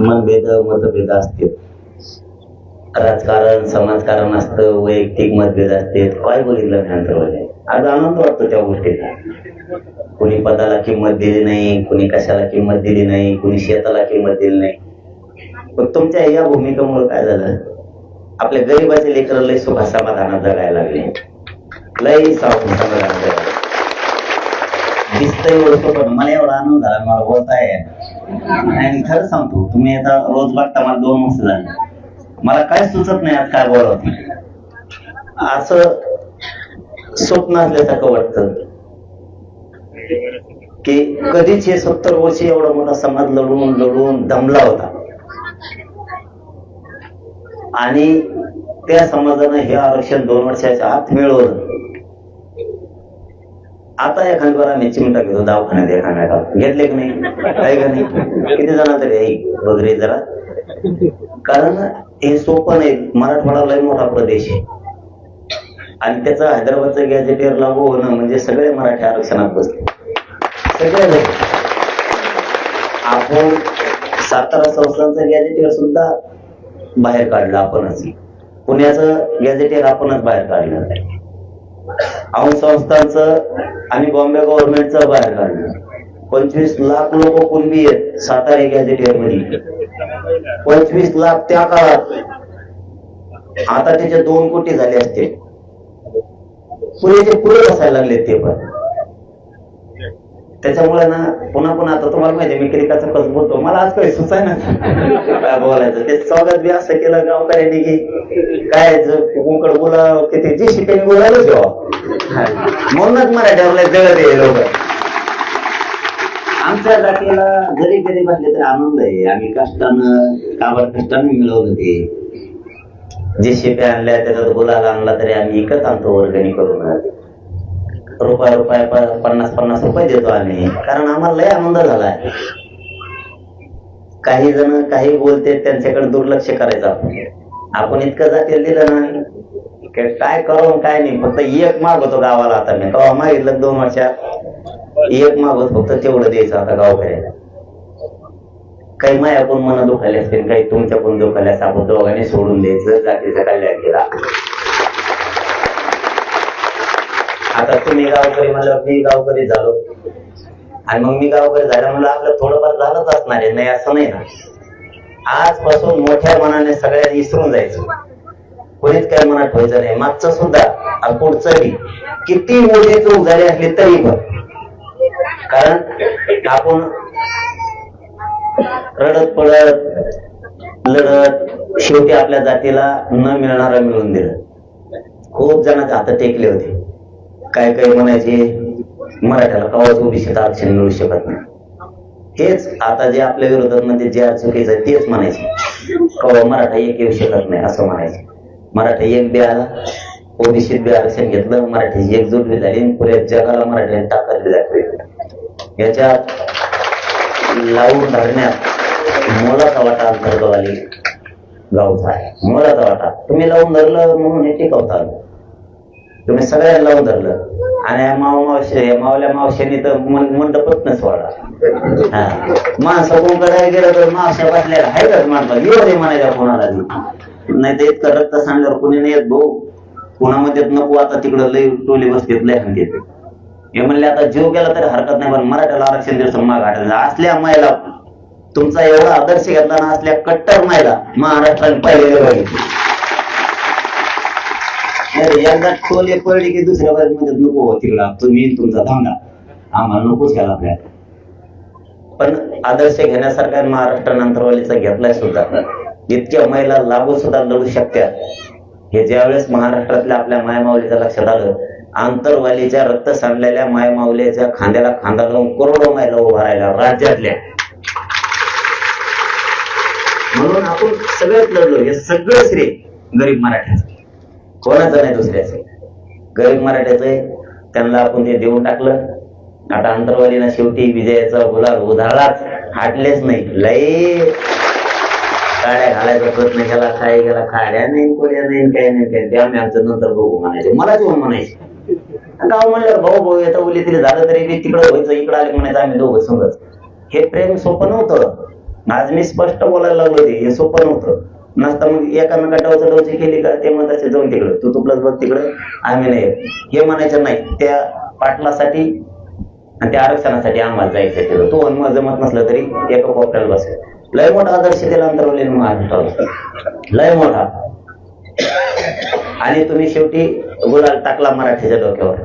मनभेद मतभेद असतील. राजकारण समाजकारण असतं वैयक्तिक मतभेद असते काय बघितलं अंतरवाले म्हणजे? आज आनंद वाटतो त्या गोष्टीचा. कुणी पदाला किंमत दिली नाही कुणी कशाला किंमत दिली नाही कुणी शेताला किंमत दिली नाही. पण तुमच्या या भूमिकेमुळे काय झालं? आपल्या गरीबाचे लेकर लय सुखा समाधानात जगायला लागले. लय समाधान जगायला दिसतंय ओळखतो पण मला एवढा आनंद झाला मला बोलता आणि खरं सांगतो तुम्ही आता रोज बघता मला दोन वर्ष झाले. मला काय सुचत नाही आज काय बोलावं असं स्वप्न असल्यासारखं वाटत. की कधीच हे सत्तर वर्ष एवढा मोठा समाज लढून लढून दमला होता. आणि त्या समाजानं हे आरक्षण दोन वर्षाच्या आत मिळवलं. आता एखादी बरं आम्ही चिमटा घेतो दवाखान्यात एखाद्या घेतले की नाही? काय का नाही? किती जणांतरी तरी आहे वगैरे जरा. कारण हे सोपं नाही. मराठवाडा लय मोठा प्रदेश आहे. आणि त्याचं हैदराबादचं गॅजेटेअर लागू होणं म्हणजे सगळे मराठी आरक्षणात बसले. सगळे आपण सातारा संस्थांचं गॅजेटेअर सुद्धा बाहेर काढलं आपणच. पुण्याचं गॅजेटेअर आपणच बाहेर काढलं. औंध संस्थांचं आणि बॉम्बे गव्हर्नमेंटचा बाहेर काढलं. पंचवीस लाख लोक कुणबी आहेत सातारा गॅजेटियरमध्ये पंचवीस लाख त्या काळात. आता त्याचे दोन कोटी झाले असते. पुरेचे पुरे बसायला लागले ते पण. त्याच्यामुळे ना पुन्हा पुन्हा आता तुम्हाला माहिती मी क्रिकाचं कस बोलतो. मला आज काही सुचाय ना काय बोलायचं? ते स्वागत बी असं केलं गावकऱ्यांनी की काय कोकड बोला किती जी शिकायला बोलायला जेव्हा म्हणूनच मराठ्यावर जगत आहे लोक. आमच्या जातीला जरी गरीब असले तरी आनंद आहे. आम्ही कष्टानं काबड कष्टानं मिळवलं ते. जे शिप्या आणल्या त्याच्यात बोलायला आणला तरी आम्ही एकच आणतो वर्गणी करून. रुपया रुपया पन्नास पन्नास रुपये देतो आम्ही. कारण आम्हाला लय आनंद झालाय. काही जण काही बोलते त्यांच्याकडे दुर्लक्ष करायचं आपण. इतकं जातील दिलं ना काय करू काय नाही. फक्त एक मागवतो गावाला आता मी. तेव्हा मागितलं दोन वर्षात? एक मागवत फक्त तेवढं द्यायचं आता गावकऱ्याला काही माया पण मन दुखायला असतील काही तुमच्या पण दुखायला असं आपण दोघांनी सोडून द्यायचं जातीचं कल्याण केला. आता तुम्ही गावकरी म्हणलं मी गावकरी झालो. आणि मग मी गावकरी झाल्या म्हणलं आपलं थोडंफार झालंच असणार आहे नाही असं नाही ना. आजपासून मोठ्या मनाने सगळ्यांनी इसरून जायचं. कोणीच काय मनात ठेवायचं नाही. मागचं सुद्धा पुढचंही. किती मोठी चूक झाली असली तरी पण. कारण आपण रडत पडत लढत शेवटी आपल्या जातीला न मिळणारं मिळून दिलं. खूप जणांचे हात टेकले होते. काय काय म्हणायचे? मराठ्याला कवाच ओबीसीत आरक्षण मिळू शकत नाही. हेच आता जे आपल्या विरोधात म्हणजे जे चुकीचं आहे तेच म्हणायचे. कवा मराठा एक येऊ शकत नाही असं म्हणायचे. मराठा एक बी आला ओबीसीत बी आरक्षण घेतलं मराठी एकजूट बी झाली आणि पुऱ्या जगाला मराठ्याने ताकद बी दाखवली. याच्यात लावून धरण्यात मोलाचा वाटा अंतर्गतवाली गावचा आहे. मोलाचा वाटा. तुम्ही लावून धरलं म्हणून हे टिकवता आलं. तुम्ही सगळ्यांना लावून धरलं आणि या माव मावशी मावल्या मावशीने तर मंडपच न सोडला. हा. माणसं करायला गेलं तर मावश्या बसल्या आहे का माणसा. येऊ दे म्हणायला कोणाला नाही. तर इतकं रक्त सांडल्यावर कोणी नाही येत भाऊ. कोणामध्ये नको आता तिकडं लय टोली बसतेत लय हंगे हे म्हणले आता जीव गेला तरी हरकत नाही पण मराठ्याला आरक्षण दिवस माग आठवलं. असल्या मायला तुमचा एवढा आदर्श घेतला ना असल्या कट्टर मायला महाराष्ट्राने पाहिलेले पाहिजे एकदा खोल एक पडली की दुसऱ्या बाजू मध्ये नको हो तिकडं तुम्ही तुमचा थांबा आम्हाला नकोच घ्यायला आपल्या? पण आदर्श घेण्यासारखा महाराष्ट्र नंतरवालीचा घेतलाय सुद्धा. इतक्या महिला लागू सुद्धा लढू शकतात हे ज्यावेळेस महाराष्ट्रातल्या आपल्या मायमाऊलीच्या लक्षात आलं आंतरवालीच्या रक्त सांडलेल्या मायमाऊलीच्या खांद्याला खांदा लावून करोडो महिला उभा राहिल्या राज्यातल्या. म्हणून आपण सगळ्यात लढलो हे सगळं श्रेय गरीब मराठ्याचं. कोणाचं नाही दुसऱ्याचं. गरीब मराठ्याचं आहे. त्यांना आपण ते देऊन टाकलं. आता अंतरवालीनं शेवटी विजयाचा गुलाल उधाळाच हाटलेच नाही. लय काड्या घालायचा प्रयत्न केला. काय गेला काड्या नाही कोड्या नाही काय नाही काय ते आम्ही आमचं नंतर बघू म्हणायचे. मला जेव्हा म्हणायचे. गाव म्हणलं भाऊ भाऊ येतं उली तरी झालं तरी बी तिकडं व्हायचं इकडं आले म्हणायचं आम्ही दोघं समजत हे प्रेम सोपं नव्हतं. आज मी स्पष्ट बोलायला लागलो ते हे सोपं नव्हतं. नसतं मग एकामेका गटावचं डोचे केली का ते म्हणत असे जाऊन तिकडं. तू तुपलाच बघ तिकडं आम्ही नाही. हे म्हणायचं नाही. त्या पाटलासाठी आणि त्या आरक्षणासाठी आम्हाला जायचं तिथं. तू मग जमत नसलं तरी एका कोपऱ्याला बसेल लय मोठा आदर्श त्याला अंतरवले महाराष्ट्राला लय मोठा. आणि तुम्ही शेवटी गुलाल टाकला मराठीच्या डोक्यावर.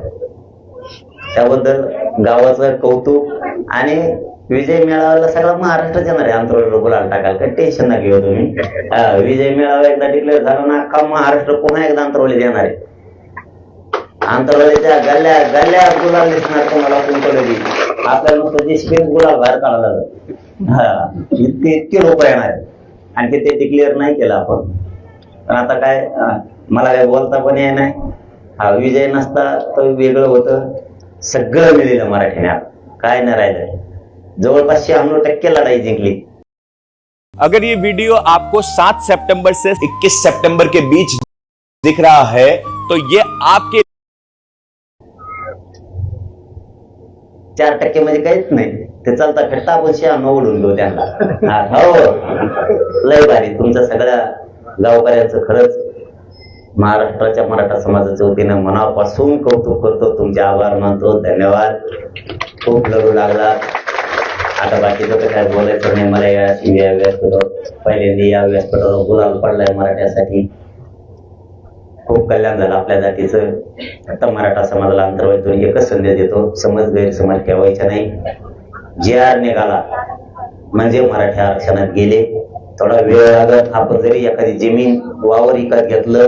त्याबद्दल गावाचं कौतुक आणि विजय मेळाव्याला सगळा महाराष्ट्रात येणार आहे. आंतरवलीला गुलाल टाकाल. काय टेन्शन नका घेऊ तुम्ही. हा, विजय मेळावा एकदा डिक्लेअर झाला ना अख्खा महाराष्ट्र पुन्हा एकदा आंतरवलीत येणार आहे. आंतरवलीच्या गल्ल्या गल्ल्या गुलाल दिसणार तुम्हाला कुंकवली आपल्याला नुसतं जे गुलाल बाहेर काढायला लागलं. हा इतके इतके लोक येणार आहेत. आणखी ते डिक्लेअर नाही केलं आपण. पण आता काय मला काय बोलता पण येत नाही. हा विजय नसता तर वेगळं होतं. सगळं मिळेल मराठीने. आता. काय नाही राहिलं जवळपास शहाण्णव टक्के लढाई जिंकली. अगर ये वीडियो आपको 7 सितंबर से 21 सितंबर के बीच दिख रहा है तो ये आपके चार टक्के म्हणजे काहीच नाही. ते चालता फिरता आपण शहाण्णव ओढून घेऊ त्यांना. हा, हो. लय भारी. तुमच्या सगळ्या गावकऱ्यांचं खरंच महाराष्ट्राच्या मराठा समाजाच्या वतीनं मनापासून कौतुक करतो. तुमचे आभार मानतो. धन्यवाद. खूप लढू लागला. आता बाकीचं तर काय बोलायचं नाही मला या व्यासपीठावर पहिल्यांदा या व्यासपीठावर गुलाल पडलाय मराठ्यासाठी. खूप कल्याण झालं आपल्या जातीचं. आता मराठा समाजाला अंतर्वाईतून एकच संदेश देतो समज गैरसमज ठेवायचा नाही. जे आर निघाला म्हणजे मराठी आरक्षणात गेले. थोडा वेळ लागत आपण जरी एखादी जमीन वावर विकत घेतलं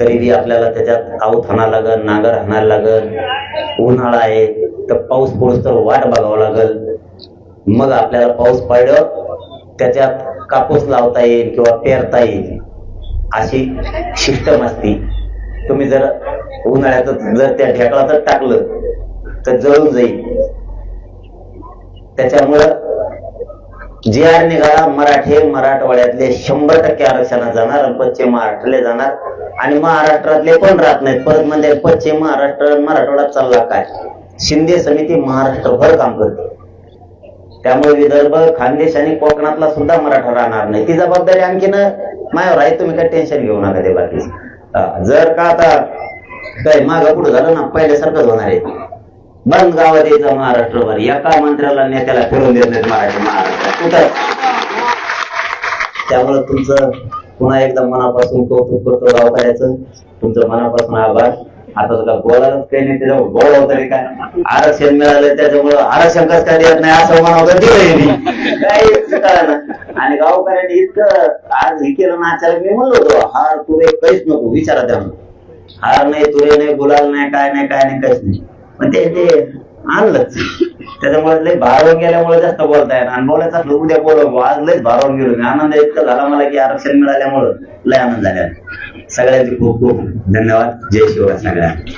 तरी बी आपल्याला त्याच्यात आऊत हाणा लागल नांगर हाणायला लागल उन्हाळा आहे तर पाऊस पोळस तर वाट बघावं लागल. मग आपल्याला पाऊस पडलं त्याच्यात कापूस लावता येईल किंवा पेरता येईल अशी सिस्टम असती. तुम्ही जर उन्हाळ्यात जर त्या ढेकळात टाकलं तर जळून जाईल. त्याच्यामुळं जे आर निघाला मराठी मराठवाड्यातले शंभर टक्के आरक्षणात जाणार आणि पश्चिम महाराष्ट्राला जाणार. आणि महाराष्ट्रातले पण राहत नाहीत. परत म्हणजे पश्चिम महाराष्ट्र मराठवाडा मराठवाड्यात चालला काय? शिंदे समिती महाराष्ट्रभर काम करते. त्यामुळे विदर्भ खानदेश आणि कोकणातला सुद्धा मराठा राहणार नाही. ती जबाबदारी आणखीन मायावर आहे तुम्ही काय टेन्शन घेऊ नका ते बाकी. जर का आता काय मागं पुढे झालं ना पहिल्यासारखंच होणार आहे. बंद गावात यायचं महाराष्ट्रभर. एका मंत्र्याला नेत्याला फिरून देत नाहीत मराठी महाराष्ट्रात कुठं? त्यामुळे तुमचं पुन्हा एकदा मनापासून कौतुक करतो गावकऱ्याचं. तुमचं मनापासून आभार. आता तुला बोलायलाच काही नाही त्याच्यामुळे बोलाव तरी काय? आरक्षण मिळालं त्याच्यामुळं आरक्षण कसं काय देत नाही असं म्हणावं दिलं काहीच कळलं आणि गावकऱ्यांनी इतकं आज हे केलं ना आचार्य मी म्हणलो होतो हार तुरे काहीच नको विचारा त्यामुळे हार नाही तुरे नाही गुलाल नाही काय नाही काय नाही काहीच नाही. पण ते आणलंच. त्याच्यामुळे लय भारावून गेल्यामुळे जास्त बोलता येणार आणि बोलायचं उद्या बोलव आज लयच भारावून गेलो मी. आनंद इतका झाला मला की आरक्षण मिळाल्यामुळं लय आनंद झाला. सगळ्यांचे खूप खूप धन्यवाद. जय शिवराय सगळ्यांना.